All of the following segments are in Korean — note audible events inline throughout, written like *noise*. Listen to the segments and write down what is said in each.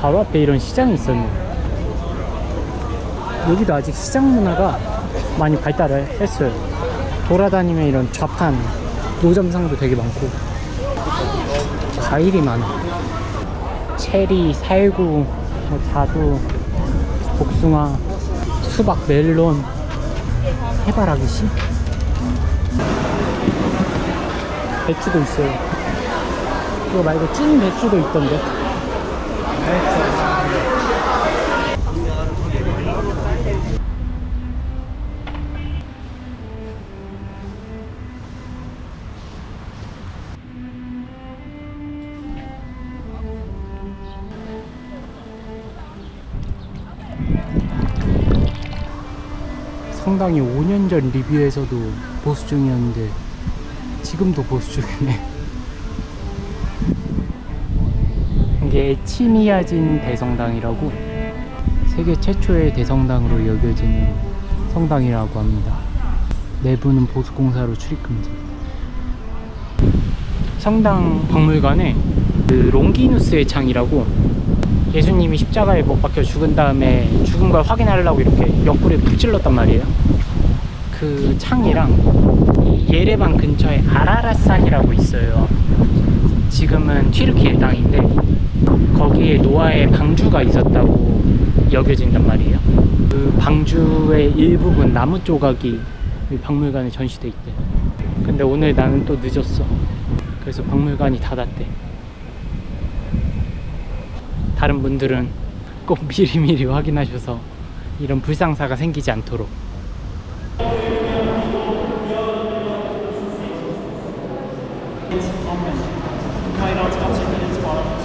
바로 앞에 이런 시장이 있었네. 여기도 아직 시장 문화가 많이 발달을 했어요. 돌아다니면 이런 좌판, 노점상도 되게 많고, 과일이 많아. 체리, 살구, 뭐 자두, 복숭아, 수박, 멜론, 해바라기 씨? 배추도 있어요. 이거 말고 찐 배추도 있던데. 상당히 5년 전 리뷰에서도 보수 중이었는데 지금도 보수 중이네. 이게 치미야진 대성당이라고 세계 최초의 대성당으로 여겨지는 성당이라고 합니다. 내부는 보수공사로 출입금지. 성당 박물관에 그 롱기누스의 창이라고 예수님이 십자가에 못 박혀 죽은 다음에 죽은 걸 확인하려고 이렇게 옆구리에 푹 찔렀단 말이에요. 그 창이랑 이 예레반 근처에 아라라산이라고 있어요. 지금은 튀르키 일당인데 거기에 노아의 방주가 있었다고 여겨진단 말이에요. 그 방주의 일부분 나무 조각이 이 박물관에 전시돼 있대. 근데 오늘 나는 또 늦었어. 그래서 박물관이 닫았대. 다른 분들은 꼭 미리미리 확인하셔서 이런 불상사가 생기지 않도록.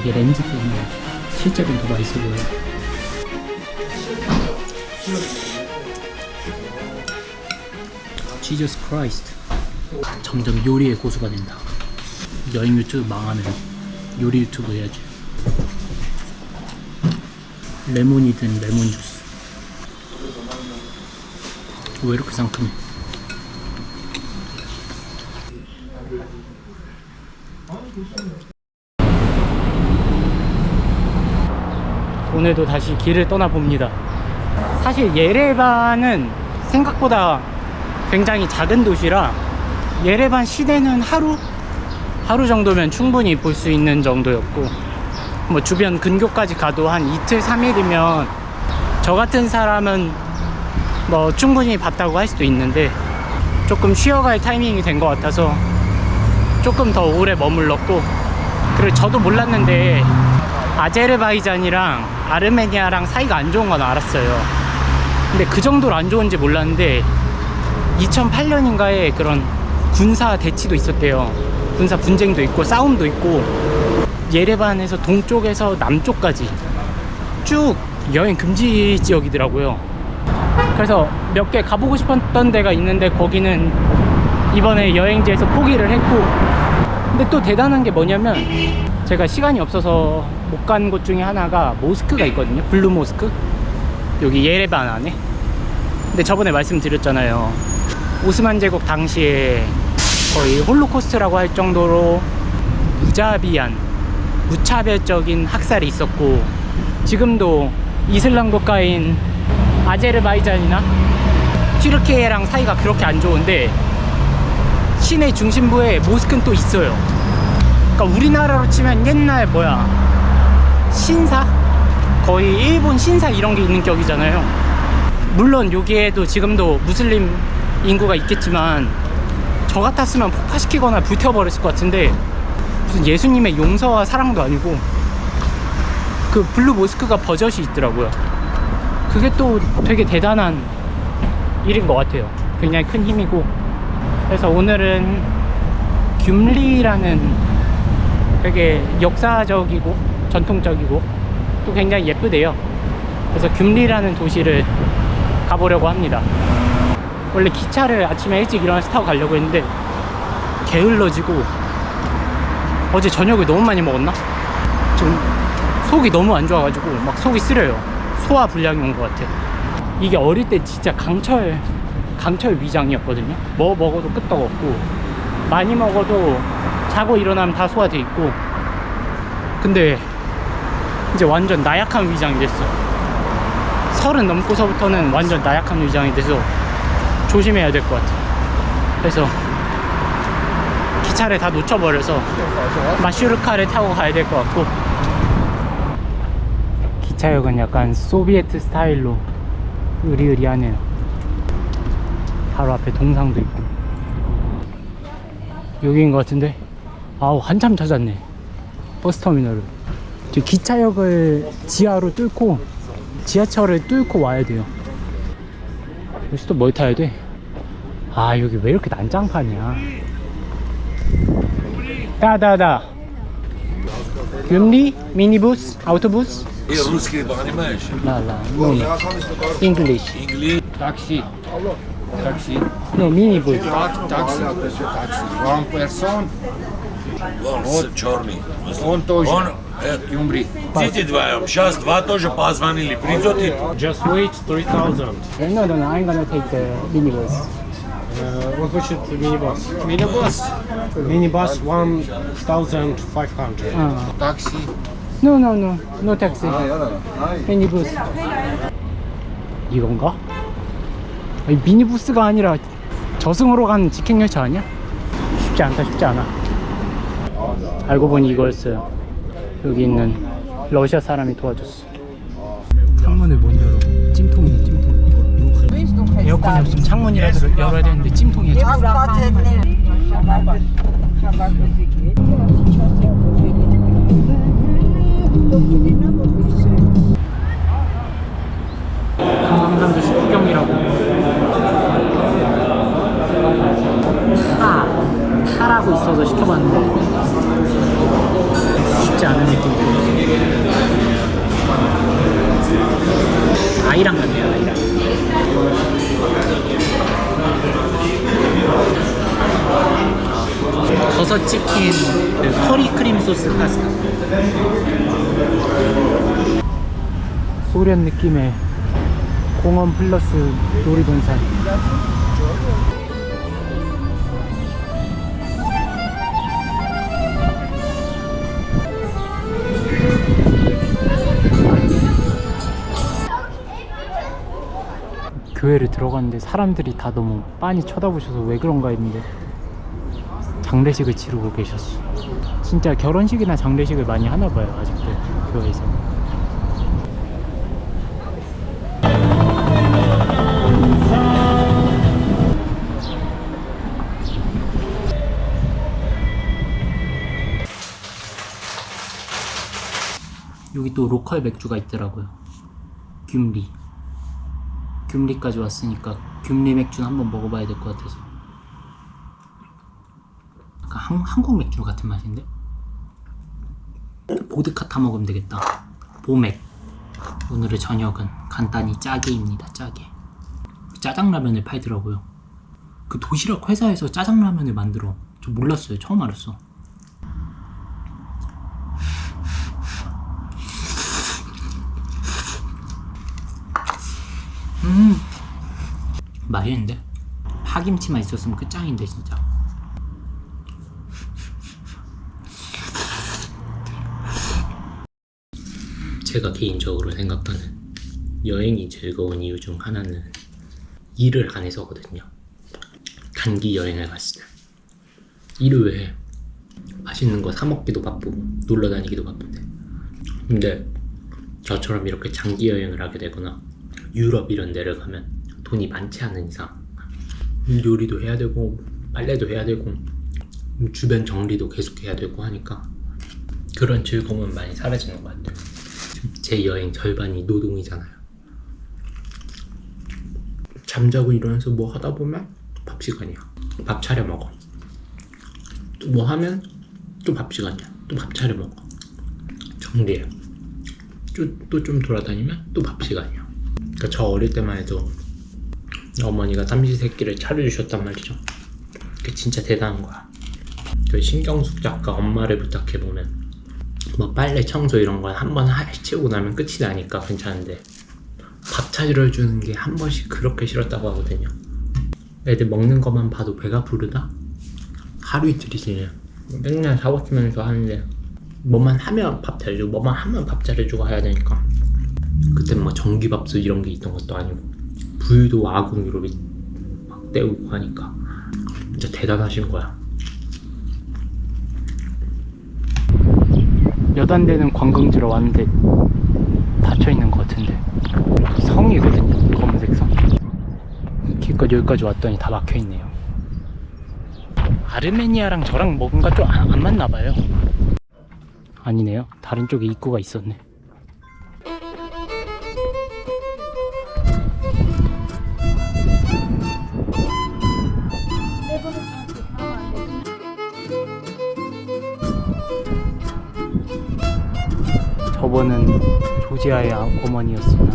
이게 렌즈 때문에 실제로는 더 맛있어 보여요. 지저스 크라이스트 점점 요리의 고수가 된다. 여행 유튜브 망하면 요리 유튜브 해야지. 레몬이든 레몬 주스. 왜 이렇게 상큼해 오늘도 다시 길을 떠나봅니다. 사실 예레반은 생각보다 굉장히 작은 도시라 예레반 시내는 하루 하루 정도면 충분히 볼 수 있는 정도였고 뭐 주변 근교까지 가도 한 이틀 삼일이면 저 같은 사람은 뭐 충분히 봤다고 할 수도 있는데 조금 쉬어갈 타이밍이 된 것 같아서 조금 더 오래 머물렀고 그리고 저도 몰랐는데 아제르바이잔이랑 아르메니아랑 사이가 안 좋은 건 알았어요. 근데 그 정도로 안 좋은지 몰랐는데 2008년인가에 그런 군사 대치도 있었대요. 군사 분쟁도 있고 싸움도 있고 예레반에서 동쪽에서 남쪽까지 쭉 여행 금지 지역이더라고요. 그래서 몇 개 가보고 싶었던 데가 있는데 거기는 이번에 여행지에서 포기를 했고 근데 또 대단한 게 뭐냐면 제가 시간이 없어서 못 간 곳 중에 하나가 모스크가 있거든요. 블루 모스크. 여기 예레반 안에. 근데 저번에 말씀드렸잖아요. 오스만 제국 당시에 거의 홀로코스트라고 할 정도로 무자비한 무차별적인 학살이 있었고 지금도 이슬람 국가인 아제르바이잔이나 튀르키예랑 사이가 그렇게 안 좋은데 시내 중심부에 모스크는 또 있어요. 그러니까 우리나라로 치면 옛날 뭐야 신사 거의 일본 신사 이런 게 있는 격이잖아요. 물론 여기에도 지금도 무슬림 인구가 있겠지만 저 같았으면 폭파시키거나 불태워버렸을 것 같은데 무슨 예수님의 용서와 사랑도 아니고 그 블루 모스크가 버젓이 있더라고요. 그게 또 되게 대단한 일인 것 같아요. 굉장히 큰 힘이고. 그래서 오늘은 균리라는 되게 역사적이고 전통적이고 또 굉장히 예쁘대요. 그래서 균리라는 도시를 가보려고 합니다. 원래 기차를 아침에 일찍 일어나서 타고 가려고 했는데 게을러지고 어제 저녁을 너무 많이 먹었나? 좀 속이 너무 안 좋아가지고 막 속이 쓰려요. 소화 불량이 온 것 같아. 이게 어릴 때 진짜 강철 강철 위장이었거든요. 뭐 먹어도 끄떡 없고 많이 먹어도 자고 일어나면 다 소화돼 있고 근데 이제 완전 나약한 위장이 됐어. 서른 넘고서부터는 완전 나약한 위장이 돼서 조심해야 될 것 같아. 그래서 기차를 다 놓쳐버려서 마슈르카를 타고 가야 될 것 같고 기차역은 약간 소비에트 스타일로 으리으리하네요. 바로 앞에 동상도 있고 여기인 것 같은데 아우 한참 찾았네 버스터미널을 저 기차역을 지하로 뚫고 지하철을 뚫고 와야 돼요 여기서 또 뭘 타야 돼? 아 여기 왜 이렇게 난장판이야 다다다 균리 미니부스 아우토부스 И русский понимаешь? 라라 노 잉글리시 Инглиш. Taxi. Taxi. 노 미니부스 Так, такси. Такси. One person, Он с- черный. он тоже. Он, э, Юмри. Идите вдвоем. Сейчас два тоже позвонили. Придете? Just wait 3000. No, no, no, I'm gonna take the minibus. Uh, what значит минибас? Minibus. Minibus 1500. 어. Taxi. No, no, no, no taxi. 미니부스. 이건가? 아니, 미니부스가 아니라 저승으로 가는 직행열차 아니야? 쉽지 않다, 쉽지 않아. 알고 보니 이거였어요. 여기 있는 러시아 사람이 도와줬어. 창문을 못 열어. 찜통이네, 찜통. 에어컨이 없으면 창문이라도 열어야 되는데 찜통이야. 찜통. 강남산도 식구경이라고 타 타라고 있어서 시켜봤는데 쉽지 않은 느낌이에요 아이랑 같네요 아이랑. 버섯 치킨 그 커리 크림 소스 파스타. 소련 느낌의 공원 플러스 놀이동산 교회를 들어갔는데 사람들이 다 너무 빤히 쳐다보셔서 왜 그런가 했는데 장례식을 치르고 계셨어 진짜 결혼식이나 장례식을 많이 하나 봐요 아직도 교회에서 여기 또 로컬 맥주가 있더라고요. 균리. 균리까지 왔으니까 균리 맥주는 한번 먹어봐야 될 것 같아서. 약간 한, 한국 맥주 같은 맛인데? 보드카 타 먹으면 되겠다. 보맥. 오늘의 저녁은 간단히 짜게입니다. 짜게. 짜장라면을 팔더라고요. 그 도시락 회사에서 짜장라면을 만들어. 저 몰랐어요. 처음 알았어. 음. 맛있는데? 파김치만 있었으면 그 짱인데 진짜. 제가 개인적으로 생각하는 여행이 즐거운 이유 중 하나는 일을 안 해서거든요. 단기 여행을 갔을 때. 해? 맛있는 거 사 먹기도 바쁘고 놀러 다니기도 바쁜데. 근데 저처럼 이렇게 장기 여행을 하게 되거나 유럽 이런 데를 가면 돈이 많지 않은 이상 요리도 해야 되고 빨래도 해야 되고 주변 정리도 계속 해야 되고 하니까 그런 즐거움은 많이 사라지는 것 같아요. 제 여행 절반이 노동이잖아요. 잠자고 일어나서 뭐 하다 보면 밥 시간이야. 밥 차려 먹어. 또 뭐 하면 또 밥 시간이야. 또 밥 차려 먹어. 정리해. 또좀 돌아다니면 또 밥 시간이야. 그러니까 저 어릴 때만 해도 어머니가 삼시 세끼를 차려주셨단 말이죠. 그게 진짜 대단한 거야. 그 신경숙 작가 엄마를 부탁해 보면 뭐 빨래 청소 이런 건 한 번 해치우고 나면 끝이 나니까 괜찮은데 밥 차려 주는 게 한 번씩 그렇게 싫었다고 하거든요. 애들 먹는 것만 봐도 배가 부르다? 하루 이틀이지. 맨날 사고 치면서 하는데 뭐만 하면 밥 잘해주고 뭐만 하면 밥 잘해주고 해야 되니까 그땐 뭐 전기밥솥 이런 게 있던 것도 아니고 불도 아궁이로 막 때우고 하니까 진짜 대단하신 거야. 여단되는 관광지로 왔는데 닫혀 있는 것 같은데. 성이거든요 검은색 성. 길까지 여기까지 왔더니 다 막혀 있네요. 아르메니아랑 저랑 뭔가 좀 안 맞나 봐요. 아니네요. 다른 쪽에 입구가 있었네 저번은 조지아의 아- 어머니였으면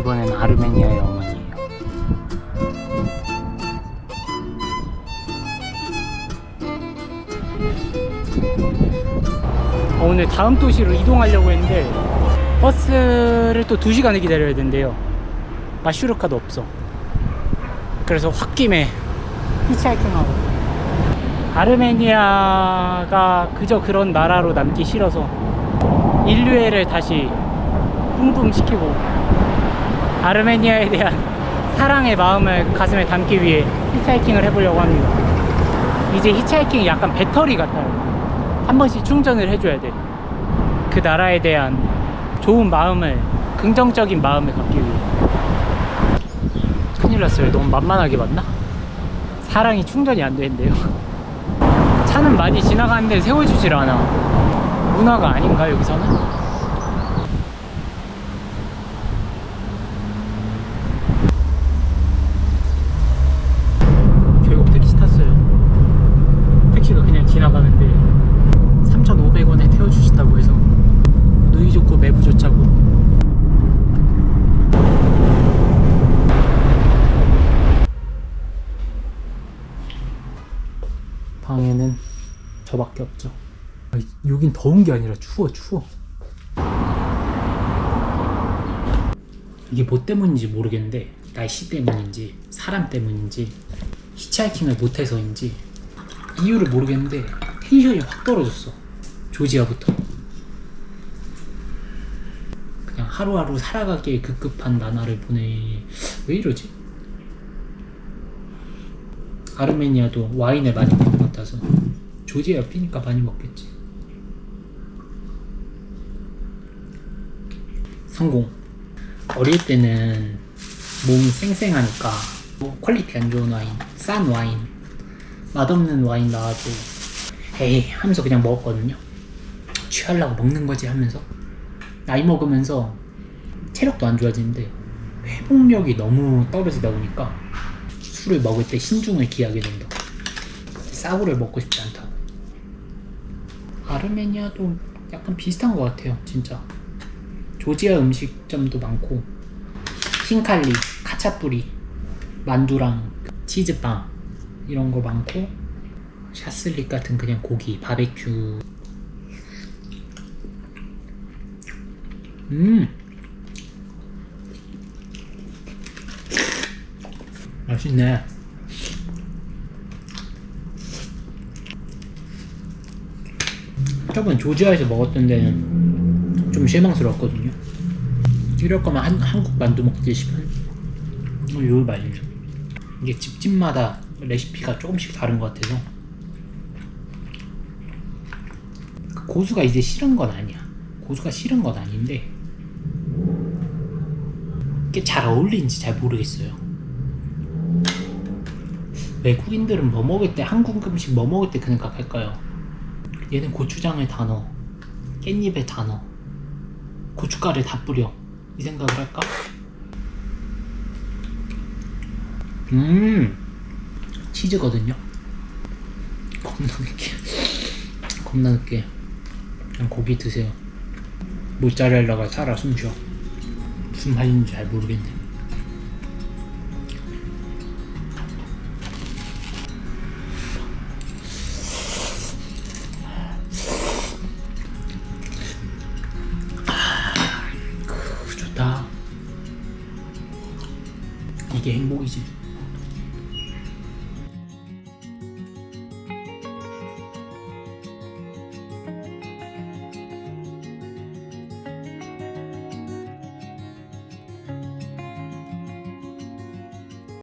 이번엔 아르메니아의 어머니예요. 어, 오늘 다음 도시로 이동하려고 했는데 버스를 또 2시간을 기다려야 된대요. 마슈르카도 없어. 그래서 홧김에 히치하이킹하고 아르메니아가 그저 그런 나라로 남기 싫어서 인류애를 다시 뿜뿜 시키고 아르메니아에 대한 사랑의 마음을 가슴에 담기 위해 히치하이킹을 해보려고 합니다. 이제 히치하이킹이 약간 배터리 같아요. 한 번씩 충전을 해줘야 돼. 그 나라에 대한 좋은 마음을, 긍정적인 마음을 갖기 위해. 큰일 났어요. 너무 만만하게 봤나? 사랑이 충전이 안 되는데요. 차는 많이 지나가는데 세워주질 않아. 문화가 아닌가 여기서는? 결국 택시 탔어요. 택시가 그냥 지나가는데 3,500원에 태워주신다고 해서 누이 좋고 매부 좋자고 방에는 저밖에 없죠. 여긴 더운 게 아니라 추워 추워. 이게 뭐 때문인지 모르겠는데 날씨 때문인지 사람 때문인지 히치하이킹을 못해서인지 이유를 모르겠는데 텐션이 확 떨어졌어 조지아부터. 그냥 하루하루 살아가기에 급급한 나날을 보내 왜 이러지? 아르메니아도 와인을 많이 먹는 것 같아서 조지아 옆이니까 많이 먹겠지 성공. 어릴 때는 몸이 쌩쌩하니까 뭐 퀄리티 안 좋은 와인, 싼 와인, 맛없는 와인 나와도 에이 하면서 그냥 먹었거든요. 취하려고 먹는 거지 하면서 나이 먹으면서 체력도 안 좋아지는데 회복력이 너무 떨어지다 보니까 술을 먹을 때 신중을 기하게 된다. 싸구를 먹고 싶지 않다고. 아르메니아도 약간 비슷한 것 같아요, 진짜. 조지아 음식점도 많고 흰칼리, 카차뿌리, 만두랑 치즈빵 이런 거 많고 샤슬릭 같은 그냥 고기, 바베큐. 음! 맛있네. 저번 조지아에서 먹었던 데는 좀 실망스러웠거든요. 이럴 거면 한, 한국 만두 먹지 싶은 어, 이거 맛있어. 이게 집집마다 레시피가 조금씩 다른 것 같아서 그 고수가 이제 싫은 건 아니야. 고수가 싫은 건 아닌데 이게 잘 어울리는지 잘 모르겠어요. 외국인들은 뭐 먹을 때 한국 음식 뭐 먹을 때 그 생각할까요? 얘는 넣어 깻잎에 다 넣어 고춧가루를 다 뿌려. 이 생각을 할까? 음 치즈거든요. 겁나 늦게 *laughs* 겁나 늦게 그냥 고기 드세요. 모짜렐라가 살아 숨쉬어. 무슨 맛인지 잘 모르겠네